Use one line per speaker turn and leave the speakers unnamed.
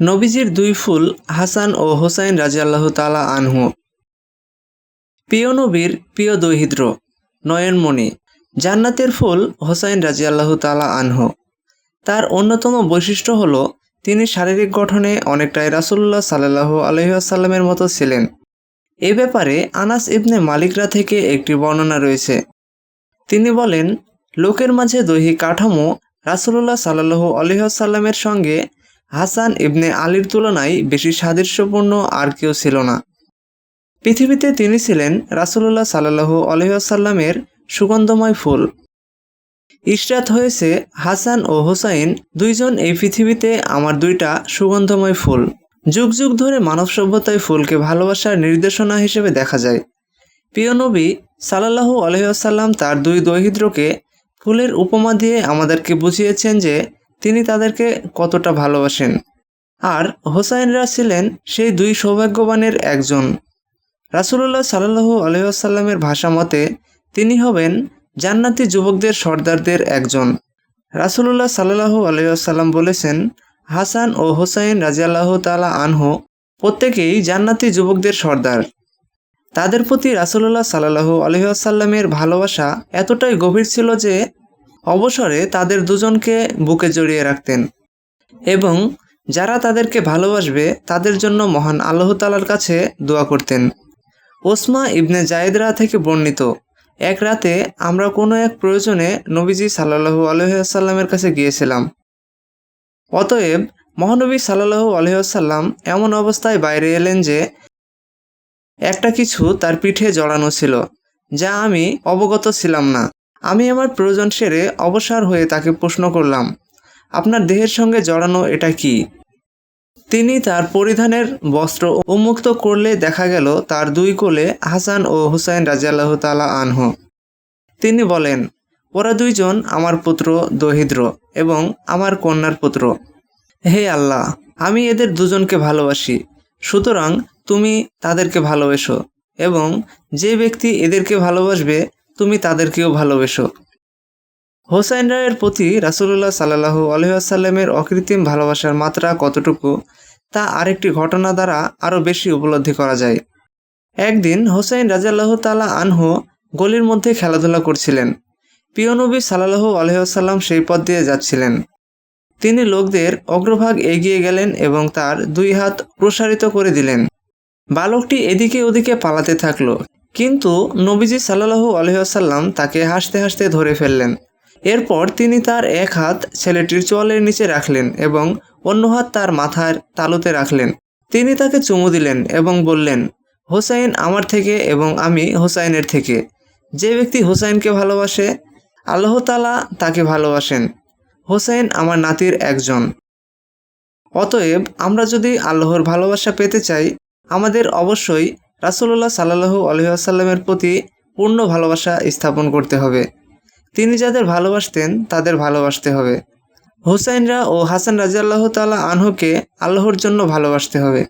নবীজির দুই ফুল, হাসান ও হোসাইন রাজিয়াল্লাহ তালা আনহু। প্রিয় নবীর প্রিয় দহিদ্র নয়নমণি, জান্নাতের ফুল, হোসাইন রাজিয়াল্লাহ তালা আনহু। তার অন্যতম বৈশিষ্ট্য হল, তিনি শারীরিক গঠনে অনেকটাই রাসুল্লাহ সাল্লাহ আলহিহাসাল্লামের মতো ছিলেন। এ ব্যাপারে আনাস ইবনে মালিকরা থেকে একটি বর্ণনা রয়েছে। তিনি বলেন, লোকের মাঝে দৈহিক কাঠামো রাসুল্লাহ সাল্লাহ আলহিহাসাল্লামের সঙ্গে হাসান ইবনে আলীর তুলনায় বেশি সাদৃশ্যপূর্ণ আর কেউ ছিল না। পৃথিবীতে তিনি ছিলেন রাসুল্লাহ সাল্লাহ আলহিহাসাল্লামের সুগন্ধময় ফুল। ইশরাত হয়েছে হাসান ও হোসাইন দুইজন এই পৃথিবীতে আমার দুইটা সুগন্ধময় ফুল। যুগ যুগ ধরে মানব সভ্যতায় ফুলকে ভালোবাসার নির্দেশনা হিসেবে দেখা যায়। প্রিয় নবী সাল্লাহু আলহিহাসাল্লাম তার দুই দহিদ্রকে ফুলের উপমা দিয়ে আমাদেরকে বুঝিয়েছেন যে তিনি তাদেরকে কতটা ভালোবাসেন। আর হোসাইনরা ছিলেন সেই দুই সৌভাগ্যবানের একজন। রাসুল্লাহ সাল্লাহু আলহিহাসাল্লামের ভাষা মতে, তিনি হবেন জান্নাতি যুবকদের সর্দারদের একজন। রাসুল্লাহ সাল্লাহু আলহিহাসাল্লাম বলেছেন, হাসান ও হোসাইন রাজিয়াল্লাহ তালা আনহু প্রত্যেকেই জান্নাতি যুবকদের সর্দার। তাদের প্রতি রাসুল্লাহ সাল্লাহু আলহিহাসাল্লামের ভালোবাসা এতটাই গভীর ছিল যে অবসরে তাদের দুজনকে বুকে জড়িয়ে রাখতেন এবং যারা তাদেরকে ভালোবাসবে, তাদের জন্য মহান আল্লাহ তালার কাছে দোয়া করতেন। ওসমা ইবনে জায়েদরা থেকে বর্ণিত, এক রাতে আমরা কোনো এক প্রয়োজনে নবীজি সাল্লাহু আলহিহাসাল্লামের কাছে গিয়েছিলাম। অতএব মহানবী সাল্লাহু আলহিহাসাল্লাম এমন অবস্থায় বাইরে এলেন যে, একটা কিছু তার পিঠে জড়ানো ছিল, যা আমি অবগত ছিলাম না। আমি আমার প্রয়োজন সেরে অবসর হয়ে তাকে প্রশ্ন করলাম, আপনার দেহের সঙ্গে জড়ানো এটা কি? তিনি তার পরিধানের বস্ত্র উন্মুক্ত করলে দেখা গেল তার দুই কোলে হাসান ও হুসাইন রাজিয়াল্লাহ তালা আনহ। তিনি বলেন, ওরা দুইজন আমার পুত্র দহিদ্র এবং আমার কন্যার পুত্র। হে আল্লাহ, আমি এদের দুজনকে ভালোবাসি। সুতরাং তুমি তাদেরকে ভালোবেসো এবং যে ব্যক্তি এদেরকে ভালোবাসবে তুমি তাদেরকেও ভালোবেসো। হোসাইন রায়ের প্রতি রাসুল্লাহ সাল্লাহু আলহাসাল্লামের অকৃত্রিম ভালোবাসার মাত্রা কতটুকু, তা আরেকটি ঘটনা দ্বারা আরও বেশি উপলব্ধি করা যায়। একদিন হোসাইন রাজাল্লাহ তালা আনহু গলির মধ্যে খেলাধুলা করছিলেন। প্রিয় নবী সাল্লাহু আলহাসাল্লাম সেই পথ দিয়ে যাচ্ছিলেন। তিনি লোকদের অগ্রভাগ এগিয়ে গেলেন এবং তার দুই হাত প্রসারিত করে দিলেন। বালকটি এদিকে ওদিকে পালাতে থাকল। কিন্তু নবীজি সাল্লাহু আলহাসাল্লাম তাকে হাসতে হাসতে ধরে ফেললেন। এরপর তিনি তার এক হাত ছেলেটির চোয়ালের নিচে রাখলেন এবং অন্য হাত তার মাথার তালুতে রাখলেন। তিনি তাকে চুমু দিলেন এবং বললেন, হোসাইন আমার থেকে এবং আমি হোসাইনের থেকে। যে ব্যক্তি হোসাইনকে ভালোবাসে, আল্লাহ তালা তাকে ভালোবাসেন। হোসাইন আমার নাতির একজন। অতএব আমরা যদি আল্লাহর ভালোবাসা পেতে চাই, আমাদের অবশ্যই রাসুল্লাহ সাল্লাহু আলহিহাসাল্লামের প্রতি পূর্ণ ভালোবাসা স্থাপন করতে হবে। তিনি যাদের ভালোবাসতেন, তাদের ভালোবাসতে হবে। হুসাইনরা ও হাসান রাজিয়াল্লাহ তাল্লাহ আনহুকে আল্লাহর জন্য ভালোবাসতে হবে।